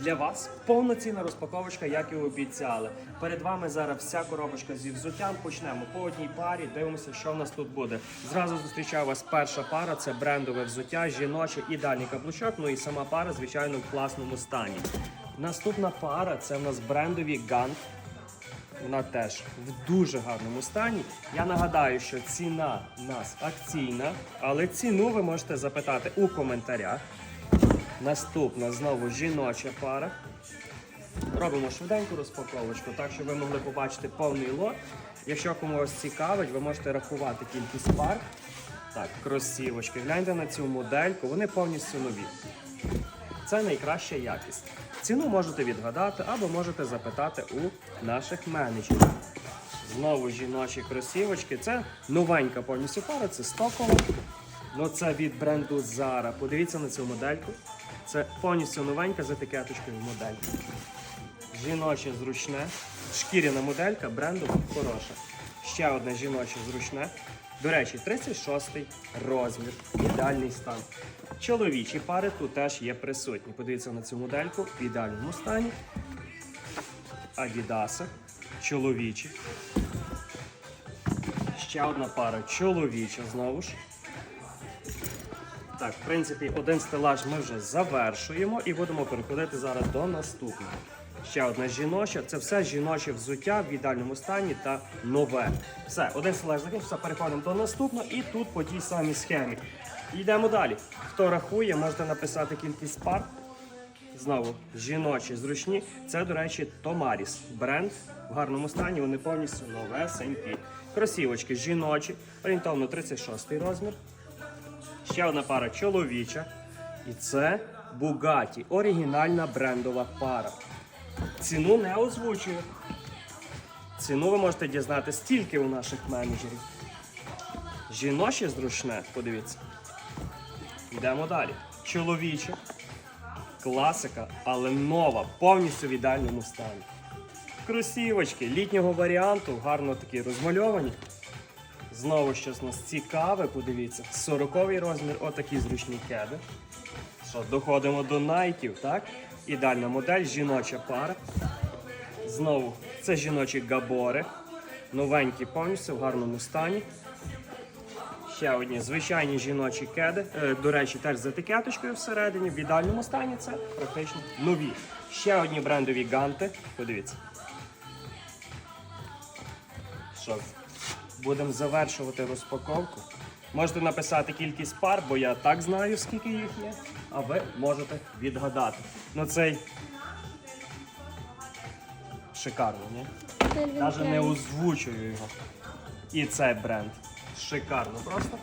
Для вас повноцінна розпаковочка, як і обіцяли. Перед вами зараз вся коробочка зі взуттям. Почнемо по одній парі. Дивимося, що в нас тут буде. Зразу зустрічаю вас перша пара. Це брендове взуття, жіноче і дальній каблучок. Ну і сама пара, звичайно, в класному стані. Наступна пара це в нас брендові Гант. Вона теж в дуже гарному стані. Я нагадаю, що ціна у нас акційна, але ціну ви можете запитати у коментарях. Наступна знову жіноча пара. Робимо швиденьку розпаковочку, так щоб ви могли побачити повний лот. Якщо комусь цікавить, ви можете рахувати кількість пар. Так, кросівочки. Гляньте на цю модельку, вони повністю нові. Це найкраща якість. Ціну можете відгадати або можете запитати у наших менеджерів. Знову жіночі кросівочки. Це новенька повністю пара, це стокова. Ну це від бренду Zara. Подивіться на цю модельку. Це повністю новенька з етикеточкою моделька. Жіноче зручне. Шкіряна моделька, бренду хороша. Ще одне жіноче зручне. До речі, 36 розмір, ідеальний стан. Чоловічі пари тут теж є присутні. Подивіться на цю модельку в ідеальному стані. Адідаси, чоловічі. Ще одна пара чоловіча знову ж. Так, в принципі, один стелаж ми вже завершуємо і будемо переходити зараз до наступного. Ще одна жіноча. Це все жіноче взуття в ідеальному стані та нове. Все, один стелаж закінчився, переходимо до наступного і тут по тій самій схемі. Йдемо далі. Хто рахує, можете написати кількість пар. Знову жіночі зручні. Це, до речі, Томаріс. Бренд в гарному стані. Вони повністю новесенькі. Кросівочки жіночі, орієнтовно 36 розмір. Ще одна пара чоловіча. І це Bugatti. Оригінальна брендова пара. Ціну не озвучую. Ціну ви можете дізнатися тільки у наших менеджерів. Жіноче зручне, подивіться. Йдемо далі. Чоловіче. Класика, але нова, повністю в ідеальному стані. Кросівочки літнього варіанту, гарно такі розмальовані. Знову щось у нас цікаве, подивіться. 40 розмір, отакі зручні кеди. Що, доходимо до найтів, так? Ідеальна модель, жіноча пара. Знову це жіночі габори. Новенькі повністю в гарному стані. Ще одні звичайні жіночі кеди. Е, До речі, теж з етикеточкою всередині. В ідеальному стані це практично нові. Ще одні брендові ганти. Подивіться. Що, будемо завершувати розпаковку. Можете написати кількість пар, бо я так знаю, скільки їх є, а ви можете відгадати. Ну цей шикарно, ні? Навіть не озвучую його. І цей бренд. Шикарно просто.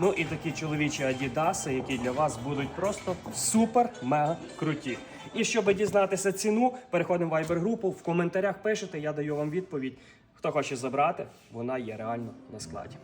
Ну і такі чоловічі адідаси, які для вас будуть просто супер-мега круті. І щоб дізнатися ціну, переходимо в Viber групу, в коментарях пишете, я даю вам відповідь. Хто хоче забрати, вона є реально на складі.